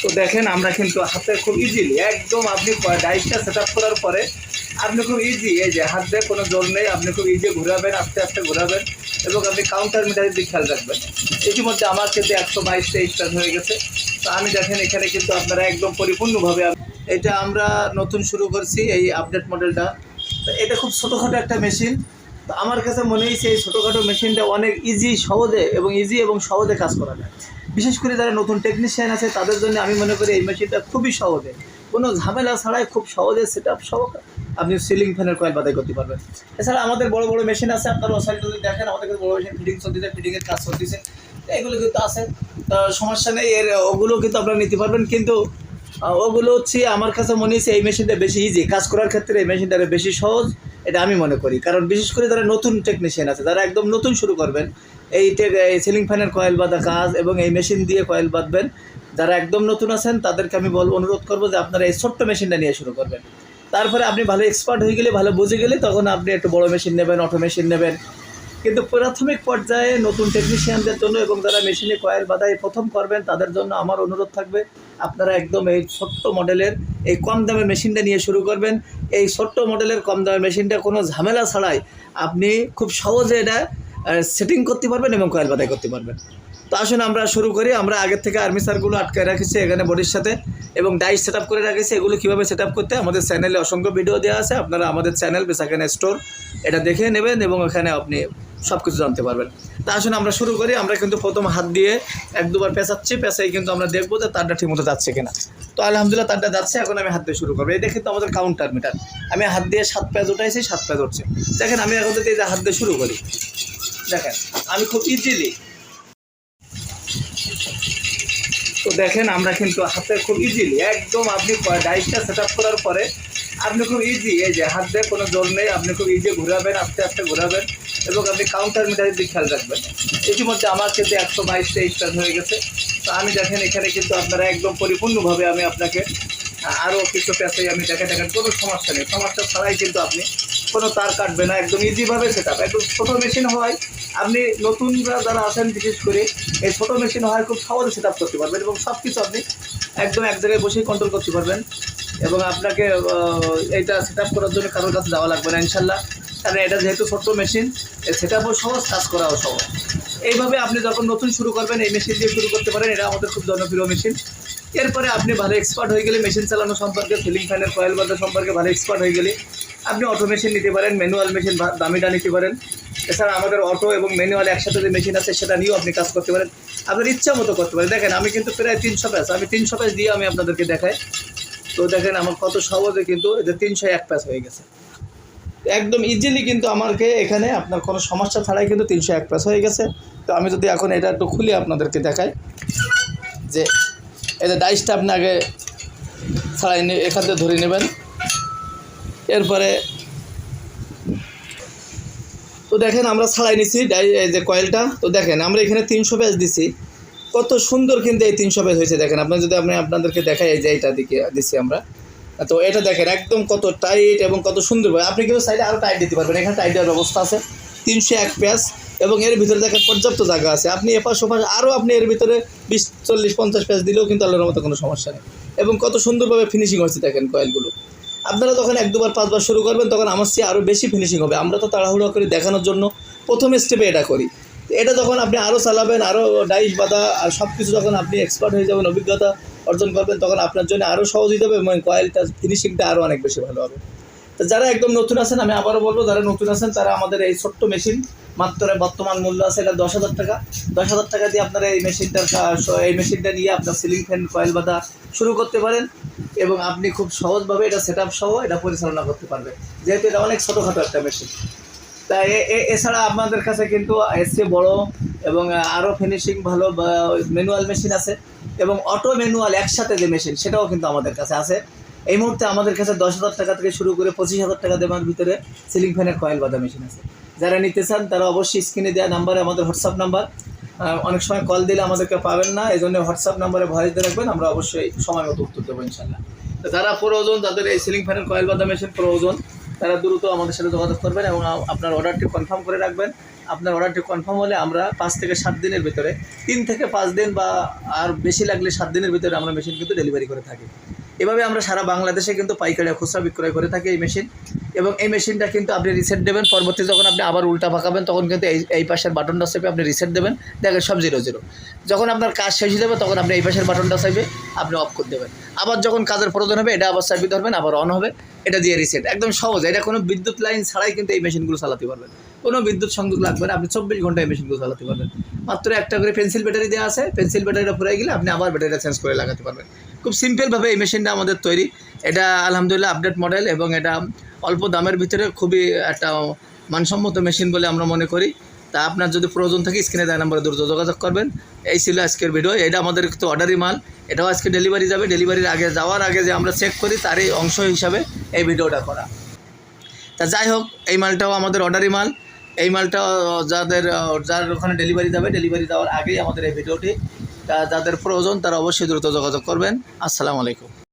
তো দেখেন, আমরা কিন্তু হাতে খুব ইজিলি একদম আপনি ডাইটটা সেট আপ করার পরে আপনি খুব ইজি এই যে হাত দিয়ে কোনো জোর নেই, আপনি খুব ইজি ঘুরাবেন, আস্তে আস্তে ঘোরাবেন এবং আপনি কাউন্টার মিটারের দিকে খেয়াল রাখবেন। ইতিমধ্যে আমার কিন্তু একশো বাইশ তেইশ টান হয়ে গেছে। তো আমি দেখেন, এখানে কিন্তু আপনারা একদম পরিপূর্ণভাবে এটা আমরা নতুন শুরু করছি এই আপডেট মডেলটা তো এটা খুব ছোটোখাটো একটা মেশিন তো আমার কাছে মনে হয়েছে এই ছোটোখাটো মেশিনটা অনেক ইজি সহজে এবং ইজি এবং সহজে কাজ করা যায়। বিশেষ করে যারা নতুন টেকনিশিয়ান আছে, তাদের জন্য আমি মনে করি এই মেশিনটা খুবই সহজে। কোনো ঝামেলা ছাড়াই খুব সহজে সেট আপ সহ আপনি সিলিং ফ্যানের কয়েল বাদাই করতে পারবেন। এছাড়া আমাদের বড় বড় মেশিন আছে, আপনারা ওসাইড যদি দেখেন, আমাদের বড় মেশিন ফিটিং চলতেছে ফিটিংয়ের কাজ চলতেছে। এগুলো কিন্তু আছে। সমস্যা নেই, এর ওগুলো কিন্তু আপনারা নিতে পারবেন। কিন্তু ওগুলো হচ্ছে আমার কাছে মনে হচ্ছে এই মেশিনটা বেশি ইজি কাজ করার ক্ষেত্রে এই মেশিনটা বেশি সহজ, এটা আমি মনে করি। কারণ বিশেষ করে যারা নতুন টেকনিশিয়ান আছে, যারা একদম নতুন শুরু করবেন এই এই সিলিং ফ্যানের কয়েল বাঁধা কাজ এবং এই মেশিন দিয়ে কয়েল বাঁধবেন। যারা একদম নতুন আছেন, তাদেরকে আমি বলব অনুরোধ করব যে আপনারা এই ছোট্ট মেশিনটা নিয়ে শুরু করবেন। তারপরে আপনি ভালো এক্সপার্ট হয়ে গেলে, ভালো বুঝে গেলে, তখন আপনি একটু বড় মেশিন নেবেন অটো মেশিন নেবেন। কিন্তু প্রাথমিক পর্যায়ে নতুন টেকনিশিয়ানদের জন্য এবং যারা মেশিনে কয়েল বাধাই প্রথম করবেন, তাদের জন্য আমার অনুরোধ থাকবে, আপনারা একদম এই ছোট্ট মডেলের এই কম দামের মেশিনটা নিয়ে শুরু করবেন। এই ছোট্ট মডেলের কম দামের মেশিনটা কোনো ঝামেলা ছাড়াই আপনি খুব সহজে এটা সেটিং করতে পারবেন এবং কয়েল বাধাই করতে পারবেন। তো আসুন আমরা শুরু করি। আমরা আগের থেকে আর্মিসারগুলো আটকায় রাখেছি এখানে বডির সাথে এবং ডাইস সেট করে রাখেছি। এগুলো কীভাবে সেট করতে আমাদের চ্যানেলে অসংখ্য ভিডিও দেওয়া আছে। আপনারা আমাদের চ্যানেল বেসাকেন স্টোর এটা দেখে নেবেন এবং এখানে আপনি সব কিছু জানতে পারবেন। তা আসুন আমরা শুরু করি। আমরা কিন্তু প্রথম হাত দিয়ে এক দুবার পেঁচাচ্ছি। পেঁচাই কিন্তু আমরা দেখব যে তারটা ঠিকমতো যাচ্ছে কিনা। তো আলহামদুলিল্লাহ তারটা যাচ্ছে। এখন আমি হাত দিয়ে শুরু করব। এটা কিন্তু আমাদের কাউন্টার মিটার আমি হাত দিয়ে সাত প্যাজ উঠাইছি, সাত প্যাজ উঠছে। দেখেন আমি এখন থেকে এই যে হাত দিয়ে শুরু করি দেখেন, আমি খুব ইজিলি তো দেখেন, আমরা কিন্তু হাতে খুব ইজিলি একদম আপনি ডাইসটা সেট আপ করার পরে আপনি খুব ইজি এই যে হাত দিয়ে কোনো জোর নেই, আপনি খুব ইজি ঘোরাবেন, আস্তে আস্তে ঘোরাবেন এবং আপনি কাউন্টার মিটারের দিকে খেয়াল রাখবেন। ইতিমধ্যে আমার কিন্তু একশো বাইশ তেইশ টান হয়ে গেছে। তো আমি দেখেন, এখানে কিন্তু আপনারা একদম পরিপূর্ণভাবে আমি আপনাকে আরও কিছু পেঁচাই আমি দেখে দেখেন, কোনো সমস্যা নেই। সমস্যা ছাড়াই কিন্তু আপনি কোনো তার কাটবে না, একদম ইজিভাবে সেট আপ একদম ছোটো মেশিন হয় আপনি নতুনরা যারা আছেন, বিশেষ করে এই ছোটো মেশিন হয়, খুব সহজে সেট আপ করতে পারবেন এবং সব কিছু আপনি একদম এক জায়গায় বসেই কন্ট্রোল করতে পারবেন এবং আপনাকে এইটা সেট আপ করার জন্য কারোর কাছে যাওয়া লাগবে না, ইনশাল্লাহ। কারণ এটা যেহেতু ছোট্ট মেশিন সেট আপও সহজ, কাজ করাও সহজ। এইভাবে আপনি যখন নতুন শুরু করবেন, এই মেশিন দিয়ে শুরু করতে পারেন, এটা আমাদের খুব জনপ্রিয় মেশিন এরপরে আপনি ভালো এক্সপার্ট হয়ে গেলে মেশিন চালানো সম্পর্কে ফিলিং ফ্যানের কয়েল বাজার সম্পর্কে ভালো এক্সপার্ট হয়ে গেলে, আপনি অটো মেশিন নিতে পারেন ম্যানুয়াল মেশিন দামিটা নিতে পারেন। এছাড়া আমাদের অটো এবং ম্যানুয়াল একসাথে যে মেশিন আছে, সেটা নিয়েও আপনি কাজ করতে পারেন। আপনার ইচ্ছা মতো করতে পারেন। দেখেন, আমি কিন্তু প্রায় তিনশো প্যাস আমি তিনশো প্যাস দিয়ে আমি আপনাদেরকে দেখাই। তো দেখেন, আমার কত সহজে কিন্তু এটা তিনশো এক প্যাস হয়ে গেছে। একদম ইজিলি কিন্তু আমাকে এখানে আপনার কোনো সমস্যা ছাড়াই কিন্তু তিনশো এক প্যাস হয়ে গেছে। তো আমি যদি এখন এটা একটু খুলে আপনাদেরকে দেখাই, যে যে ডাইসটা আপনি আগে ছাড়াই এখান থেকে ধরে নেবেন। এরপরে তো দেখেন আমরা ছাড়াই নিছি এই যে কয়েলটা তো দেখেন, আমরা এখানে তিনশো প্যাচ দিছি। কত সুন্দর কিন্তু এই তিনশো প্যাচ হয়েছে, দেখেন। আপনার যদি আমি আপনাদেরকে দেখাই এই যে এইটা দিকে দিছি আমরা। তো এটা দেখেন, একদম কত টাইট এবং কত সুন্দর আপনি কিন্তু সাইডে আরও টাইট দিতে পারবেন। এখানে টাইট দেওয়ার ব্যবস্থা আছে। তিনশো এক প্যাচ এবং এর ভিতরে দেখেন পর্যাপ্ত জায়গা আছে। আপনি এপাশ ওপাশ আরও আপনি এর ভিতরে বিশ, চল্লিশ, পঞ্চাশ প্যাচ দিলেও কিন্তু আল্লাহর মতো কোনো সমস্যা নেই। এবং কত সুন্দরভাবে ফিনিশিং হচ্ছে দেখেন কয়েলগুলো আপনারা তখন এক, দুবার, পাঁচবার শুরু করবেন, তখন আমার চেয়ে আরও বেশি ফিনিশিং হবে। আমরা তো তাড়াহুড়ো করে দেখানোর জন্য। প্রথম স্টেপে এটা করি। এটা যখন আপনি আরও চালাবেন আরও ডাইস বাঁধা, আর সব কিছু যখন আপনি এক্সপার্ট হয়ে যাবেন, অভিজ্ঞতা অর্জন করবেন, তখন আপনার জন্য আরও সহজ হয়ে যাবে এবং কয়েলটা ফিনিশিংটা আরও অনেক বেশি ভালো হবে। তো যারা একদম নতুন আছেন, আমি আবারও বলব, যারা নতুন আছেন, তারা আমাদের এই ছোট্ট মেশিন মাত্র বর্তমান মূল্য আছে এটা দশ হাজার টাকা। দশ হাজার টাকা দিয়ে আপনারা এই মেশিনটার এই মেশিনটা নিয়ে আপনার সিলিং ফ্যান কয়েল বাঁধা শুরু করতে পারেন। এবং আপনি খুব সহজভাবে এটা সেট সহ এটা পরিচালনা করতে পারবেন। যেহেতু এটা অনেক ছোটোখাটো একটা মেশিন তা এছাড়া আপনাদের কাছে কিন্তু এসে বড় এবং আরও ফিনিশিং ভালো ম্যানুয়াল মেশিন আছে এবং অটো ম্যানুয়াল একসাথে যে মেশিন সেটাও কিন্তু আমাদের কাছে আছে। এই মুহূর্তে আমাদের কাছে দশ হাজার টাকা থেকে শুরু করে পঁচিশ হাজার টাকা দেওয়ার ভিতরে সিলিং ফ্যানের কয়েল বাঁধা মেশিন আছে। যারা নিতে চান তারা অবশ্যই স্ক্রিনে দেওয়া নাম্বারে আমাদের হোয়াটসঅ্যাপ নাম্বার অনেক সময় কল দিলে আমাদেরকে পাবেন না, এই জন্য হোয়াটসঅ্যাপ নাম্বারে ভয়েস দিয়ে রাখবেন, আমরা অবশ্যই সময় মতো উত্তর দেবো ইনশাল্লাহ যারা প্রয়োজন যাদের এই সিলিং ফ্যানের কয়েল বাঁধা মেশিন প্রয়োজন, তারা দ্রুত আমাদের সাথে যোগাযোগ করবেন এবং আপনার অর্ডারটি কনফার্ম করে রাখবেন। আপনার অর্ডারটি কনফার্ম হলে আমরা পাঁচ থেকে সাত দিনের ভিতরে, তিন থেকে পাঁচ দিন বা আর বেশি লাগলে সাত দিনের ভিতরে আমরা মেশিন কিন্তু ডেলিভারি করে থাকি। এভাবে আমরা সারা বাংলাদেশে কিন্তু পাইকারি খুচরা বিক্রয় করে থাকি এই মেশিন এবং এই মেশিনটা কিন্তু আপনি রিসেট দেবেন। পরবর্তী যখন আপনি আবার উল্টা পাকাবেন, তখন কিন্তু এই এই পাশের বাটনটা চেপে আপনি রিসেট দেবেন। দেখেন সব জিরো জিরো যখন আপনার কাজ শেষ হয়ে যাবে, তখন আপনি এই পাশের বাটনটা চাইবে, আপনি অফ করে দেবেন। আবার যখন কাজের প্রয়োজন হবে, এটা আবার চাবি ধরবেন, আবার অন হবে। এটা দিয়ে রিসেট একদম সহজ। এটা কোনো বিদ্যুৎ লাইন ছাড়াই কিন্তু এই মেশিনগুলো চালাতে পারবেন। কোনো বিদ্যুৎ সংযোগ লাগবে না। আপনি চব্বিশ ঘণ্টা এই মেশিনগুলো চালাতে পারবেন। মাত্র একটা করে পেন্সিল ব্যাটারি দেওয়া আছে। পেন্সিল ব্যাটারিটা ফুরাই গেলে আপনি আবার ব্যাটারিটা চেঞ্জ করে লাগাতে পারবেন। খুব সিম্পলভাবে এই মেশিনটা আমাদের তৈরি। এটা আলহামদুলিল্লাহ আপডেট মডেল এবং এটা অল্প দামের ভিতরে খুবই একটা মানসম্মত মেশিন বলে আমরা মনে করি। তা আপনার যদি প্রয়োজন থাকে স্ক্রিনে দেওয়া নাম্বারে দ্রুত যোগাযোগ করবেন। এই ছিল আজকের ভিডিও এটা আমাদের একটু অর্ডারি মাল। এটাও আজকে ডেলিভারি যাবে। ডেলিভারির আগে যাওয়ার আগে যে আমরা চেক করি, তারই অংশ হিসাবে এই ভিডিওটা করা। তা যাই হোক, এই মালটাও আমাদের অর্ডারি মাল। এই মালটা, যাদের, যার ওখানে ডেলিভারি যাবে ডেলিভারি দেওয়ার আগেই আমাদের এই ভিডিওটি যাদের প্রয়োজন তারা অবশ্যই দ্রুত যোগাযোগ করবেন। আসসালামু আলাইকুম।